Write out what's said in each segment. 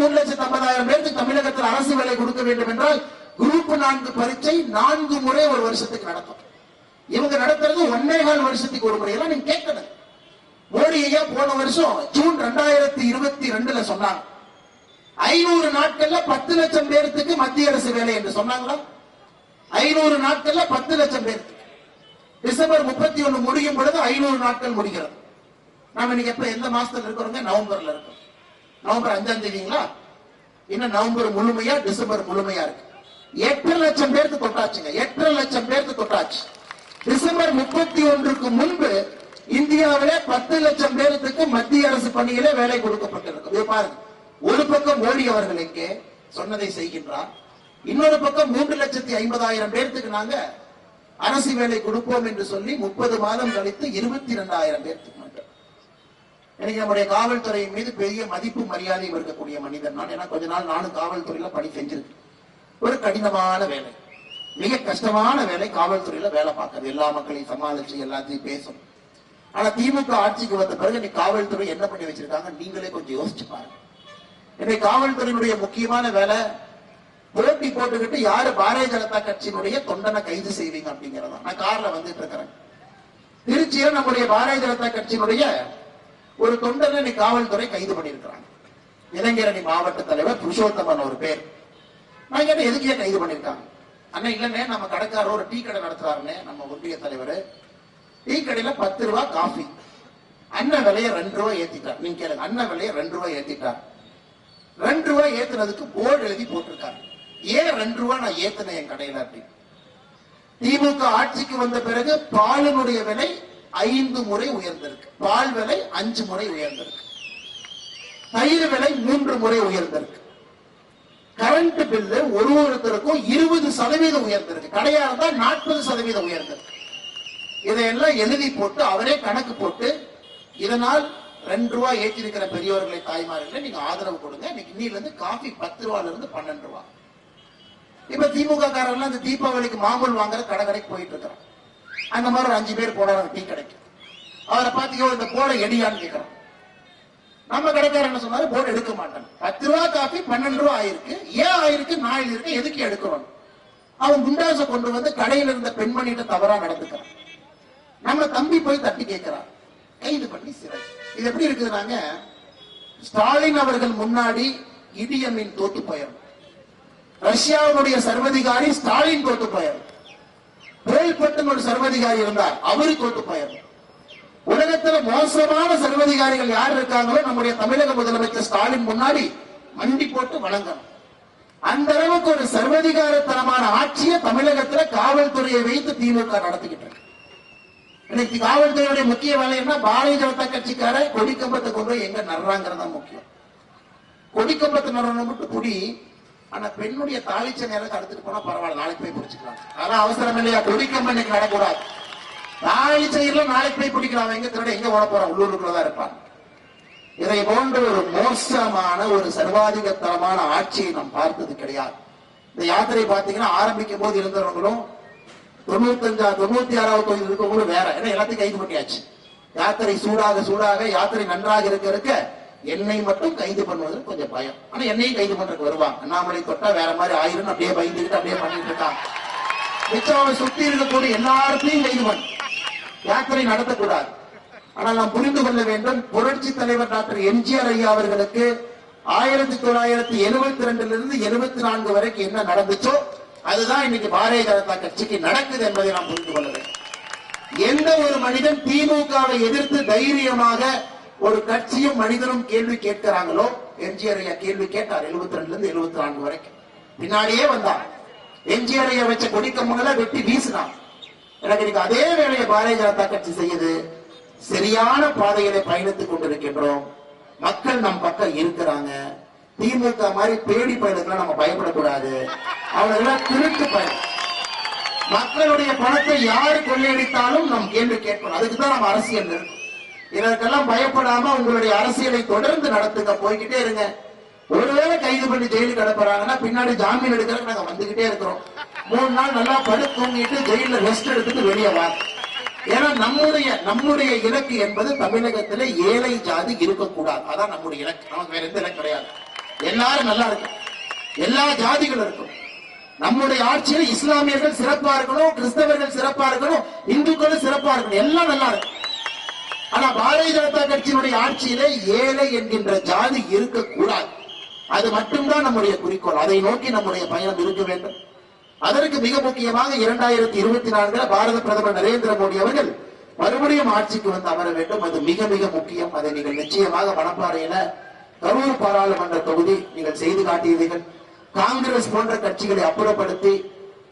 மூணு லட்சத்தி ஐம்பதாயிரம் பேருக்கு தமிழகத்தில் அரசு வேலை கொடுக்க வேண்டும் என்றால் குரூப் நான்கு பரீட்சை நான்கு முறை ஒரு வருஷத்துக்கு நடக்கும். இவங்க நடத்துறது ஒன்னே கால் வருஷத்துக்கு ஒரு முறை. எல்லாம் நீங்க கேட்கணும். மோடி ஐயா போன வருஷம் ஜூன் ரெண்டாயிரத்தி இருபத்தி ரெண்டுல சொன்னாங்க. ஐநூறு நாட்கள்ல பத்து லட்சம் பேருக்கு மத்திய அரசு வேலை என்று சொன்னாங்களா? ஐநூறு நாட்கள்ல பத்து லட்சம் பேர் டிசம்பர் முப்பத்தி ஒண்ணு முடியும் பொழுது ஐநூறு நாட்கள் முடிகிறது. நாம இன்னைக்கு எப்ப எந்த மாசத்துல இருக்கிறோங்க? நவம்பர்ல இருக்கோம் நவம்பர் அஞ்சாம் தேதிங்களா? இன்னும் நவம்பர் முழுமையா டிசம்பர் முழுமையா இருக்கு? எட்டு லட்சம் பேருக்கு தொட்டாச்சுங்க. எட்டு லட்சம் பேருக்கு தொட்டாச்சு. டிசம்பர் முப்பத்தி ஒன்றுக்கு முன்பு இந்தியாவில பத்து லட்சம் பேருக்கு மத்திய அரசு பணியிலே வேலை கொடுக்கப்பட்டிருக்கு பாருங்க. ஒரு பக்கம் மோடி அவர்கள் எங்கே சொன்னதை செய்கின்றார். இன்னொரு பக்கம் மூன்று லட்சத்தி ஐம்பதாயிரம் பேர்த்துக்கு நாங்க அரசு வேலை கொடுப்போம் என்று சொல்லி முப்பது மாதம் கழித்து இருபத்தி இரண்டாயிரம் பேர்த்துக்கு எனக்கு நம்முடைய காவல்துறையின் மீது பெரிய மதிப்பு மரியாதை இருக்கக்கூடிய மனிதன் நான். ஏன்னா கொஞ்ச நாள் நானும் காவல்துறையில பணி செஞ்சிருக்கேன். ஒரு கடினமான வேலை. மிக கஷ்டமான வேலை காவல்துறையில வேலை பார்க்கறது. எல்லா மக்களையும் சமாளிச்சு எல்லாத்தையும் பேசணும் ஆனா திமுக ஆட்சிக்கு வந்த பிறகு இன்னைக்கு காவல்துறை என்ன பண்ணி வச்சிருக்காங்க? நீங்களே கொஞ்சம் யோசிச்சு பாருங்க. இன்னைக்கு காவல்துறையினுடைய முக்கியமான வேலை போட்டி போட்டுக்கிட்டு யாரு பாரதிய ஜனதா கட்சியினுடைய தொண்டனை கைது செய்வீங்க அப்படிங்கறதா நான் கார்ல வந்துட்டு இருக்கிறேன். திருச்சியில நம்முடைய பாரதிய ஜனதா கட்சியினுடைய ஒரு தொண்டனை காவல்துறை கைது பண்ணியிருக்கிறாங்க. இளைஞரணி மாவட்ட தலைவர் புருஷோத்தமன் ஒரு பேர். நான் கேட்டேன் எதுக்கே கைது பண்ணியிருக்காங்க? அண்ணன் இல்லண்ணே நம்ம கடைக்காரர் ஒரு டீ கடை நடத்துறாருன்னு நம்ம ஒன்றிய தலைவர். டீ கடையில பத்து ரூபா காஃபி. அண்ணன் விலையை ரெண்டு ரூபாய் ஏத்திட்டார். நீங்க கேளுங்க அண்ணன் விலையை ரெண்டு ரூபாய் ஏத்திட்டார். ரெண்டு ரூபாய் ஏத்துனதுக்கு போர்டு எழுதி போட்டிருக்காரு. ஏன் ரெண்டு ரூபாய் நான் ஏத்துனேன் என் கடையில? அப்படி திமுக ஆட்சிக்கு வந்த பிறகு பாலினுடைய விலை ஐந்து முறை உயர்ந்திருக்கு. பால் விலை அஞ்சு முறை உயர்ந்திருக்கு. தயிர் விலை மூன்று முறை உயர்ந்திருக்கு. கரண்ட் பில்லு ஒரு ஒருத்தருக்கும் இருபது சதவீதம் உயர்ந்திருக்கு. கடையா இருந்தா நாற்பது சதவீதம் உயர்ந்திருக்கு. இதையெல்லாம் எழுதி போட்டு அவரே கணக்கு போட்டு இதனால் ரெண்டு ரூபாய் ஏற்றிருக்கிற பெரியவர்களை தாய்மார்களை நீங்க ஆதரவு கொடுங்க. இன்னைக்கு இன்னில இருந்து காஃபி பத்து ரூபால இருந்து பன்னெண்டு ரூபா. இப்ப திமுக காரர்லாம் இந்த தீபாவளிக்கு மாம்பழம் வாங்குற கடை கடைக்கு போயிட்டு இருக்கிறான் அந்த மாதிரி ஒரு அஞ்சு பேர் போனாங்க டீ கடைக்கு அவரை பாத்தீங்க இந்த போட எடியான்னு கேட்கிறான் நம்ம கடைக்காரர் என்ன சொன்னாரு? போர்டு எடுக்க மாட்டேன். பத்து ரூபா காஃபி பன்னெண்டு ரூபா ஆயிருக்கு. ஏன் ஆயிருக்கு? நாள் இருக்கு. எதுக்கு எடுக்கிறோம்? அவன் குண்டாசை கொண்டு வந்து கடையில இருந்த பெண்மணிகிட்ட தவறா நடந்துக்கிறான். நம்ம தம்பி போய் தட்டி கேட்கிறான் கைது பண்ணி சிறை. இது எப்படி இருக்குதுனாங்க ஸ்டாலின் அவர்கள் முன்னாடி இடியமின் தோத்து போயிடும் ரஷ்யாவுடைய சர்வதிகாரி ஸ்டாலின் தோத்து போயிடும் வேல்பட்டன் ஒரு சர்வதிகாரி இருந்தார். அவரு கொண்டு போயிடும் உலகத்துல மோசமான சர்வதிகாரிகள் யார் இருக்காங்களோ நம்முடைய தமிழக முதலமைச்சர் ஸ்டாலின் முன்னாடி மண்டி போட்டு வழங்கணும் அந்த அளவுக்கு ஒரு சர்வதிகாரத்தனமான ஆட்சியை தமிழகத்துல காவல்துறையை வைத்து திமுக நடத்திக்கிட்டு இருக்கு. இன்னைக்கு காவல்துறையுடைய முக்கிய வேலை என்ன பாரதிய ஜனதா கட்சிக்கார கொடிக்கம்பத்தை கொண்டு எங்க நடுறாங்கிறது தான் முக்கியம் கொடிக்கம்பத்தை நடுறவங்க மட்டும் குடி ஆனா பெண்ணுடைய தாளிச்ச நேரத்தை அடுத்துட்டு போனா பரவாயில்ல நாளைக்கு போய் பிடிச்சிக்கலாம். அதெல்லாம் அவசரம் இல்லையா? கொடிக்கம்பம் இன்னைக்கு நடக்கூடாது. தாளிச்சையில நாளைக்கு போய் பிடிக்கலாம். எங்க திருட எங்க ஓட போறான்? உள்ளூருக்குள்ளதான் இருப்பான். இதை போன்ற ஒரு மோசமான ஒரு சர்வாதிகத்தனமான ஆட்சியை நாம் பார்த்தது கிடையாது. இந்த யாத்திரை பாத்தீங்கன்னா ஆரம்பிக்கும் போது இருந்தவங்களும் தொண்ணூத்தஞ்சா தொண்ணூத்தி ஆறாவது தொகுதி இருக்கவங்களும் வேற. ஏன்னா எல்லாத்தையும் கைது பண்ணியாச்சு. யாத்திரை சூடாக சூடாக யாத்திரை நன்றாக இருக்க இருக்க என்னை மட்டும் கைது பண்ணுவது கொஞ்சம் பயம். ஆனா என்னையும் கைது பண்றதுக்கு வருவாங்க. அண்ணாமலை தொட்டா வேற மாதிரி ஆயிரம் அப்படியே பயந்துகிட்டு அப்படியே பண்ணிட்டு இருக்கான் மிச்சம் அவன் சுத்தி இருக்கக்கூடிய எல்லாத்தையும் கைது பண்ண. யாத்திரை நடத்தக்கூடாது. ஆனால் நாம் புரிந்து கொள்ள வேண்டும் புரட்சி தலைவர் டாக்டர் எம்ஜிஆர் ஐயா அவர்களுக்கு ஆயிரத்தி தொள்ளாயிரத்தி எழுபத்தி ரெண்டுல இருந்து எழுபத்தி நான்கு வரைக்கும் என்ன நடந்துச்சோ அதுதான் இன்னைக்கு பாரதிய ஜனதா கட்சிக்கு நடக்குது என்பதை நாம் புரிந்து கொள்ள வேண்டும். எந்த ஒரு மனிதன் திமுகவை எதிர்த்து தைரியமாக ஒரு கட்சியும் மனிதனும் கேள்வி கேட்கிறாங்களோ? எம்ஜிஆர் ஐயா கேள்வி கேட்டார் எழுபத்தி ரெண்டுல இருந்து எழுபத்தி நான்கு வரைக்கும். பின்னாடியே வந்தார். எம்ஜிஆர் ஐயா வச்ச கொடிக்கம்பங்களை வெட்டி வீசினான் எனக்கு இன்னைக்கு அதே வேலையை பாரதிய ஜனதா கட்சி செய்யுது. சரியான பாதையில பயணித்துக் கொண்டிருக்கின்றோம். மக்கள் நம் பக்கம் இருக்கிறாங்க. திமுக மாதிரி பேடி பயணத்துல நம்ம பயப்படக்கூடாது. அவங்களெல்லாம் திருட்டு பயணம். மக்களுடைய பணத்தை யாரு கொள்ளையடித்தாலும் நம் கேள்வி கேட்கணும். அதுக்கு தான் நம்ம அரசியல் இருக்கு. இதற்கெல்லாம் பயப்படாம உங்களுடைய அரசியலை தொடர்ந்து நடத்துங்க போய்கிட்டே இருங்க. ஒருவேளை கைது பண்ணி ஜெயிலுக்கு அனுப்புறாங்கன்னா பின்னாடி ஜாமீன் எடுக்கிறதுக்கு நாங்க வந்துகிட்டே இருக்கிறோம். மூணு நாள் நல்லா படுத்து தூங்கிட்டு ஜெயில ரெஸ்ட் எடுத்துட்டு வெளியே வா. ஏன்னா நம்முடைய நம்முடைய இலக்கு என்பது தமிழகத்துல ஏழை ஜாதி இருக்கக்கூடாது. அதான் நம்முடைய இலக்கு. நமக்கு வேற எந்த இலக்கு கிடையாது. எல்லாரும் நல்லா இருக்கும் எல்லா ஜாதிகளும் இருக்கும் நம்முடைய ஆட்சியில் இஸ்லாமியர்கள் சிறப்பா இருக்கணும் கிறிஸ்தவர்கள் சிறப்பா இருக்கணும் இந்துக்களும் சிறப்பா இருக்கணும். எல்லாம் நல்லா இருக்கும் ஆனா பாரதிய ஜனதா கட்சியினுடைய ஆட்சியிலே ஏழை என்கின்ற ஜாதி இருக்கக்கூடாது. அது மட்டும்தான் நம்முடைய குறிக்கோள். அதை நோக்கி நம்முடைய பயணம் இருக்க வேண்டும். அதற்கு மிக முக்கியமாக இரண்டாயிரத்தி இருபத்தி நான்குல பாரத பிரதமர் நரேந்திர மோடி அவர்கள் மறுபடியும் ஆட்சிக்கு வந்து அமர வேண்டும். அது மிக மிக முக்கியம். அதை நீங்கள் நிச்சயமாக மணப்பாறையில கரூர் பாராளுமன்ற தொகுதி நீங்கள் செய்து காட்டியீர்கள் காங்கிரஸ் போன்ற கட்சிகளை அப்புறப்படுத்தி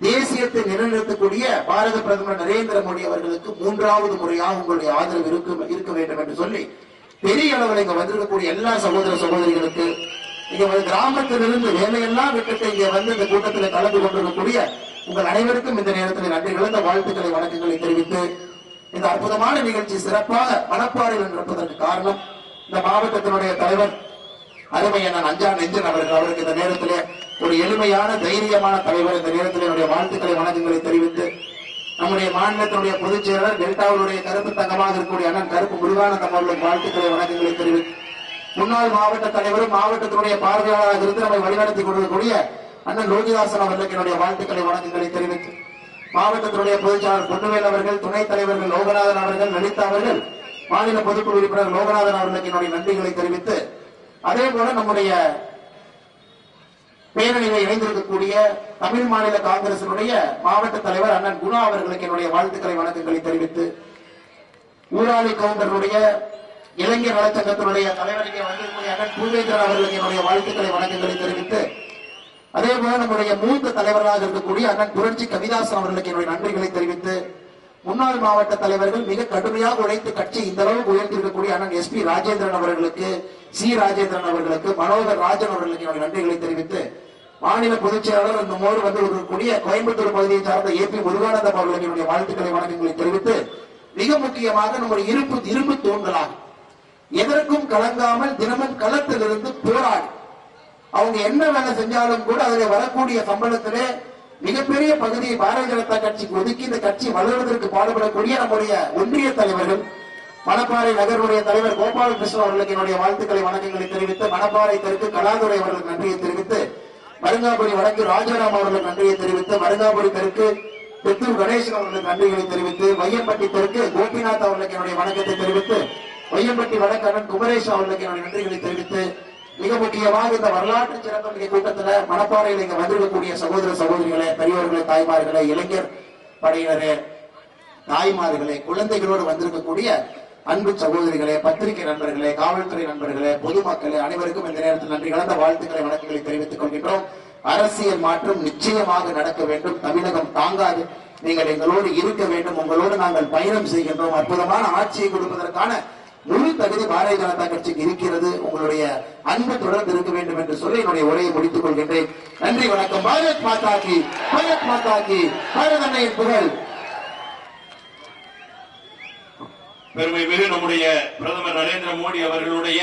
தேசியத்தை நிலைநிறுத்தக்கூடிய பாரத பிரதமர் நரேந்திர மோடி அவர்களுக்கு மூன்றாவது முறையாக உங்களுடைய ஆதரவு இருக்க இருக்க வேண்டும் என்று சொல்லி பெரிய அளவில் இங்க வந்திருக்கக்கூடிய எல்லா சகோதர சகோதரிகளுக்கு இங்க வந்து கிராமத்திலிருந்து வேலையெல்லாம் விட்டுட்டு இங்க வந்து இந்த கூட்டத்தில் கலந்து கொண்டிருக்கக்கூடிய உங்கள் அனைவருக்கும் இந்த நேரத்தில் நன்றி கலந்த வாழ்த்துக்களை வணக்கங்களை தெரிவித்து இந்த அற்புதமான நிகழ்ச்சி சிறப்பாக மணப்பாறையில் நடப்பதற்கு காரணம் இந்த மாவட்டத்தினுடைய தலைவர் அருமையான அஞ்சா நெஞ்சன் அவர்கள் அவருக்கு இந்த நேரத்திலே ஒரு எளிமையான தைரியமான தலைவர். இந்த நேரத்தில் என்னுடைய வாழ்த்துக்களை வணக்கங்களை தெரிவித்து நம்முடைய மாநிலத்தினுடைய பொதுச் செயலாளர் டெல்டாவுடைய கருப்பு தங்கமாக இருக்கக்கூடிய அண்ணன் கருப்பு முருகானந்தம் அவர்களுக்கு வாழ்த்துக்களை வணக்கங்களை தெரிவித்து முன்னாள் மாவட்ட தலைவரும் மாவட்டத்தினுடைய பார்வையாளராக இருந்து நம்மை வழிநடத்தி கொண்டிருக்கக்கூடிய அண்ணன் லோகிதாசன் அவர்களுக்கு என்னுடைய வாழ்த்துக்களை வணக்கங்களை தெரிவித்து மாவட்டத்தினுடைய பொதுச்செயலாளர் பொன்னுவேல் அவர்கள் துணைத் தலைவர்கள் லோகநாதன் அவர்கள் லலிதா அவர்கள் மாநில பொதுக்குழு உறுப்பினர் லோகநாதன் அவர்களுக்கு என்னுடைய நன்றிகளை தெரிவித்து அதே போல நம்முடைய பேரணியில் இணைந்திருக்கக்கூடிய தமிழ் மாநில காங்கிரசினுடைய மாவட்ட தலைவர் அண்ணன் குணா அவர்களுக்கு என்னுடைய வாழ்த்துக்களை வணக்கங்களை தெரிவித்து ஊராளி கவுண்டருடைய இளைஞர் நலச்சங்கத்தினுடைய தலைவருக்கு வந்திருக்கக்கூடிய அண்ணன் பூவேந்திரன் அவர்களுக்கு என்னுடைய வாழ்த்துக்களை வணக்கங்களை தெரிவித்து அதே போல நம்முடைய மூத்த தலைவராக இருக்கக்கூடிய அண்ணன் புரட்சி கவிதாசன் அவர்களுக்கு என்னுடைய நன்றிகளை தெரிவித்து முன்னாள் மாவட்ட தலைவர்கள் மிக கடுமையாக உழைத்து கட்சி இந்த அளவுக்கு உயர்த்திருக்கக்கூடிய அண்ணன் எஸ் பி ராஜேந்திரன் அவர்களுக்கு சி ராஜேந்திரன் அவர்களுக்கு மனோகர் ராஜன் அவர்களுக்கு என்னுடைய நன்றிகளை தெரிவித்து மாநில பொதுச் செயலாளர் இந்த மோடு வந்து இருக்கக்கூடிய கோயம்புத்தூர் பகுதியை சார்ந்த ஏ பி முருகானந்தம் அவர்களுக்கு என்னுடைய வாழ்த்துக்களை வணக்கங்களை தெரிவித்து மிக முக்கியமாக நம்முடைய இருப்பு இரும்பு தூண்களாகும் எதற்கும் கலங்காமல் தினமும் களத்திலிருந்து போராடி அவங்க என்ன வேலை செஞ்சாலும் கூட அதில் வரக்கூடிய சம்பளத்திலே மிகப்பெரிய பகுதியை பாரதிய ஜனதா கட்சிக்கு ஒதுக்கி இந்த கட்சி வளர்வதற்கு பாடுபடக்கூடிய நம்முடைய ஒன்றிய தலைவர்கள். மணப்பாறை நகருடைய தலைவர் கோபாலகிருஷ்ணன் அவர்களுக்கு என்னுடைய வாழ்த்துக்களை வணக்கங்களை தெரிவித்து மணப்பாறை தெற்கு கலாதுரை அவர்களுக்கு நன்றியை தெரிவித்து மருங்காபுரி வடக்கு ராஜாராம் அவர்களுக்கு நன்றியை தெரிவித்து மருங்காபுரி தெற்கு பெத்தூர் கணேசன் அவர்களுக்கு நன்றிகளை தெரிவித்து வையம்பட்டி தெற்கு கோபிநாத் அவர்களுக்கு என்னுடைய வணக்கத்தை தெரிவித்து வையம்பட்டி வடக்கு அண்ணன் குமரேஷ் அவர்களுக்கு என்னுடைய நன்றிகளை தெரிவித்து மிக முக்கியமாக இந்த வரலாற்று சிறப்புமிக்க கூட்டத்துல மணப்பாறையில் இங்க வந்திருக்கக்கூடிய சகோதர சகோதரிகளே பெரியவர்களே தாய்மார்களே இளைஞர் படையினரே தாய்மார்களே குழந்தைகளோடு வந்திருக்கக்கூடிய அன்பு சகோதரிகளே பத்திரிகை நண்பர்களே காவல்துறை நண்பர்களே பொதுமக்களே அனைவருக்கும் இந்த நேரத்தில் நன்றி. கலந்த வாழ்த்துக்களை வணக்கங்களை தெரிவித்துக் கொள்கின்றோம். அரசியல் மாற்றம் நிச்சயமாக நடக்க வேண்டும். தமிழகம் தாங்காது. நீங்கள் எங்களோடு இருக்க வேண்டும். உங்களோடு நாங்கள் பயணம் செய்கின்றோம். அற்புதமான ஆட்சியை கொடுப்பதற்கான முழு தகுதி பாரதிய ஜனதா கட்சிக்கு இருக்கிறது. உங்களுடைய அன்பு தொடர்ந்து இருக்க வேண்டும் என்று சொல்லி என்னுடைய உரையை முடித்துக் கொள்கின்றேன். நன்றி வணக்கம். பாரத் மாதா கி. பாரத் மாதா கி. பாரத் அன்னையின் புகழ். பெருமை மிகு நம்முடைய பிரதமர் நரேந்திர மோடி அவர்களுடைய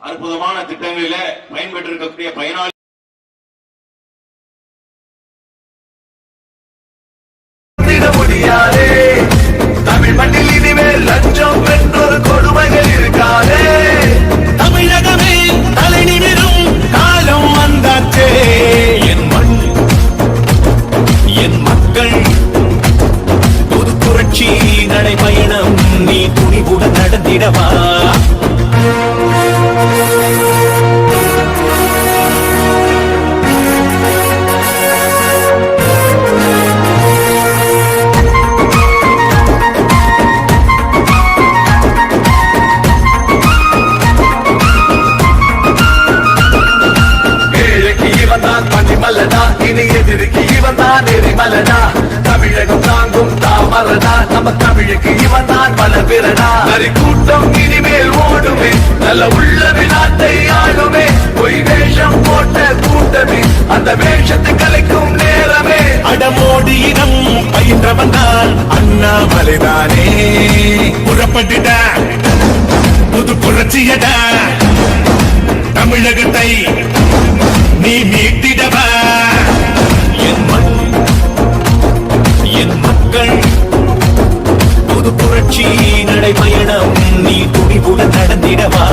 அற்புதமான திட்டங்களில பயன்பெற்றிருக்கக்கூடிய பயனாளி நம்ம தமிழுக்கு இவன் தான் பல பிறனா நரி கூட்டம் இனிமேல் ஓடுமே. நல்ல உள்ள வினாத்தை ஆளுமே. பொய் வேஷம் போட்ட கூட்டமே. அந்த வேஷத்தை கலைக்கும் நேரமே. அடமோடி இனம் பயின்றவன் தான். அண்ணாமலைதானே புறப்பட்டுட புது புரட்சியட. தமிழகத்தை நீ மீட்டிடவா? என் மக்கள் என் மக்கள் புரட்சி நடைபயணம் நீ துடிப்புடன் நடந்திடவா?